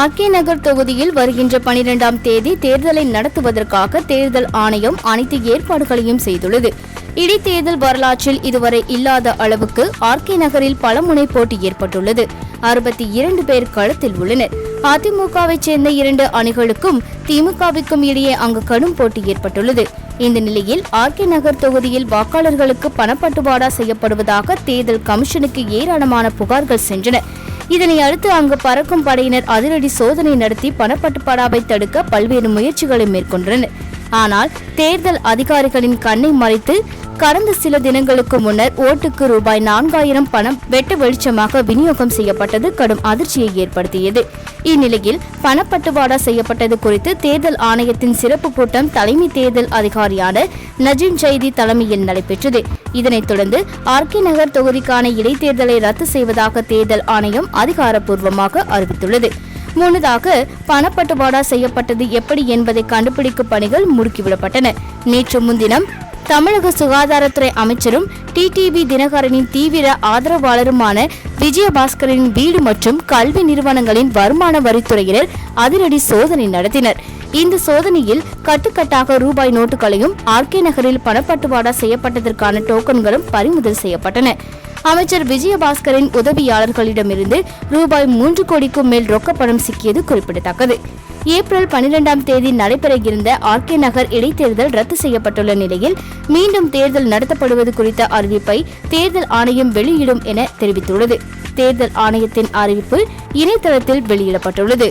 RK நகர் தொகுதியில் வருகின்ற பனிரெண்டாம் தேதி தேர்தலை நடத்துவதற்காக தேர்தல் ஆணையம் அனைத்து ஏற்பாடுகளையும் செய்துள்ளது. இடைத்தேர்தல் வரலாற்றில் இதுவரை இல்லாத அளவுக்கு ஆர்கே நகரில் பலமுனை போட்டி ஏற்பட்டுள்ளது. அறுபத்தி இரண்டு பேர் களத்தில் உள்ளனர். அதிமுகவைச் சேர்ந்த இரண்டு அணிகளுக்கும் திமுகவிற்கும் இடையே அங்கு கடும் போட்டி ஏற்பட்டுள்ளது. இந்த நிலையில் ஆர்கே நகர் தொகுதியில் வாக்காளர்களுக்கு பணப்பட்டுவாடா செய்யப்படுவதாக தேர்தல் கமிஷனுக்கு ஏராளமான புகார்கள் சென்றன. இதனை அடுத்து அங்கு பறக்கும் படையினர் அதிரடி சோதனை நடத்தி பணப்பட்டுப்படாவை தடுக்க பல்வேறு முயற்சிகளை மேற்கொண்டனர். ஆனால் தேர்தல் அதிகாரிகளின் கண்ணை மறைத்து கடந்த சில தினங்களுக்கு முன்னர் ஓட்டுக்கு ரூபாய் நான்காயிரம் பணம் வெட்ட வெளிச்சமாக விநியோகம் செய்யப்பட்டது கடும் அதிர்ச்சியை ஏற்படுத்தியது. இந்நிலையில் பணப்பட்டுவாடா செய்யப்பட்டது குறித்து தேர்தல் ஆணையத்தின் சிறப்பு கூட்டம் தலைமை தேர்தல் அதிகாரியான நஜீம் ஜெய்தி தலைமையில் நடைபெற்றது. இதனைத் தொடர்ந்து ஆர்கே நகர் தொகுதிக்கான இடைத்தேர்தலை ரத்து செய்வதாக தேர்தல் ஆணையம் அதிகாரப்பூர்வமாக அறிவித்துள்ளது. முன்னதாக பணப்பட்டுவாடா செய்யப்பட்டது எப்படி என்பதை கண்டுபிடிக்கும் பணிகள் முடுக்கிவிடப்பட்டன. நேற்று முன்தினம் தமிழக சுகாதாரத்துறை அமைச்சரும் டிடிவி தினகரனின் தீவிர ஆதரவாளருமான விஜயபாஸ்கரின் வீடு மற்றும் கல்வி நிறுவனங்களின் வருமான வரித்துறையினர் அதிரடி சோதனை நடத்தினர். இந்த சோதனையில் கட்டுக்கட்டாக ரூபாய் நோட்டுகளையும் ஆர்கே நகரில் பணப்பட்டுவாடா செய்யப்பட்டதற்கான டோக்கன்களும் பறிமுதல் செய்யப்பட்டன. அமைச்சர் விஜயபாஸ்கரின் உதவியாளர்களிடமிருந்து ரூபாய் மூன்று கோடிக்கும் மேல் ரொக்கப்பணம் சிக்கியது குறிப்பிடத்தக்கது. ஏப்ரல் பனிரெண்டாம் தேதி நடைபெற இருந்த ஆர்கே நகர் இடைத்தேர்தல் ரத்து செய்யப்பட்டுள்ள நிலையில் மீண்டும் தேர்தல் நடத்தப்படுவது குறித்த அறிவிப்பை தேர்தல் ஆணையம் வெளியிடும் என தெரிவித்துள்ளது. தேர்தல் ஆணையத்தின் அறிவிப்பு இணையதளத்தில் வெளியிடப்பட்டுள்ளது.